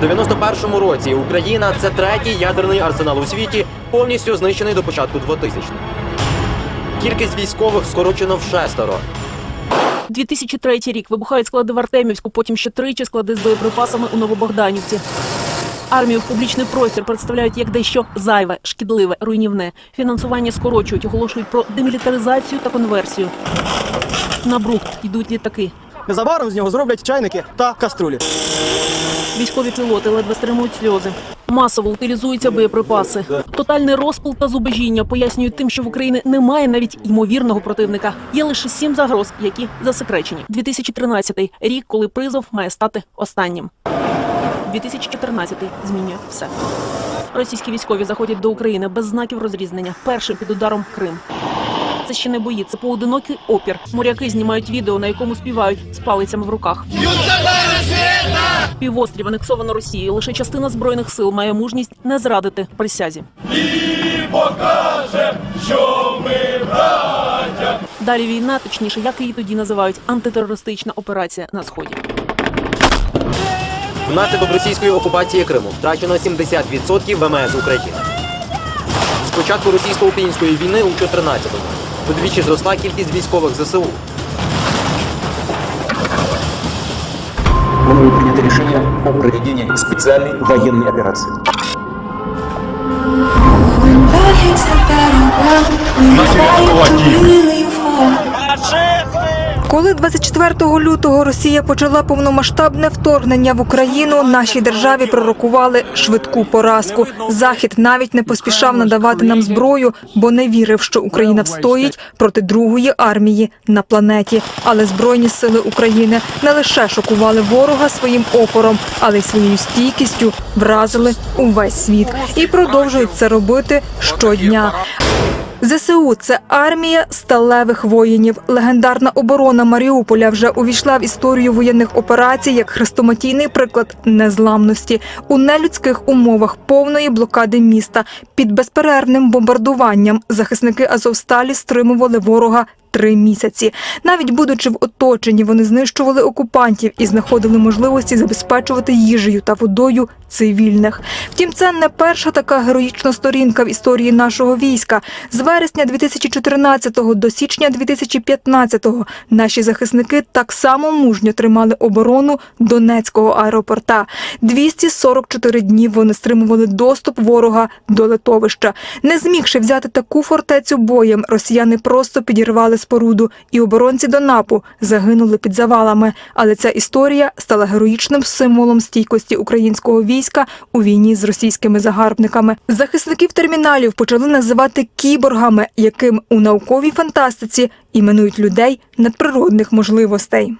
В 91-му році Україна це третій ядерний арсенал у світі, повністю знищений до початку 2000-х. Кількість військових скорочено в шестеро. 2003 рік вибухають склади в Артемівську, потім ще тричі склади з боєприпасами у Новобогданівці. Армію в публічний простір представляють як дещо зайве, шкідливе, руйнівне. Фінансування скорочують, оголошують про демілітаризацію та конверсію. На брухт йдуть літаки. Незабаром з нього зроблять чайники та каструлі. Військові пілоти ледве стримують сльози. Масово утилізуються боєприпаси. Тотальний розпил та зубожіння пояснюють тим, що в Україні немає навіть ймовірного противника. Є лише сім загроз, які засекречені. 2013 – рік, коли призов має стати останнім. 2014 змінює все. Російські військові заходять до України без знаків розрізнення. Першим під ударом Крим. Це ще не бої, це поодинокий опір. Моряки знімають відео, на якому співають з палицями в руках. Півострів анексовано Росією. Лише частина збройних сил має мужність не зрадити присязі. Що ми брать! Далі війна, точніше, як її тоді називають, антитерористична операція на сході. Внаслідок російської окупації Криму втрачено 70% ВМС України. З початку російсько-української війни у 14-му удвічі зросла кількість військових ЗСУ. Мною принято решение о проведении специальной военной операции. When God Коли 24 лютого Росія почала повномасштабне вторгнення в Україну, нашій державі пророкували швидку поразку. Захід навіть не поспішав надавати нам зброю, бо не вірив, що Україна встоїть проти другої армії на планеті. Але збройні сили України не лише шокували ворога своїм опором, але й своєю стійкістю вразили увесь світ і продовжують це робити щодня. ЗСУ це армія сталевих воїнів. Легендарна оборона Маріуполя вже увійшла в історію воєнних операцій як хрестоматійний приклад незламності у нелюдських умовах повної блокади міста під безперервним бомбардуванням. Захисники Азовсталі стримували ворога. Три місяці, навіть будучи в оточенні, вони знищували окупантів і знаходили можливості забезпечувати їжею та водою цивільних. Втім, це не перша така героїчна сторінка в історії нашого війська. З вересня 2014 до січня 2015 наші захисники так само мужньо тримали оборону Донецького аеропорта. 244 дні вони стримували доступ ворога до литовища. Не змігши взяти таку фортецю боєм, росіяни просто підірвали споруду, і оборонці Донапу загинули під завалами. Але ця історія стала героїчним символом стійкості українського війська у війні з російськими загарбниками. Захисників терміналів почали називати кіборгами, яким у науковій фантастиці іменують людей надприродних можливостей.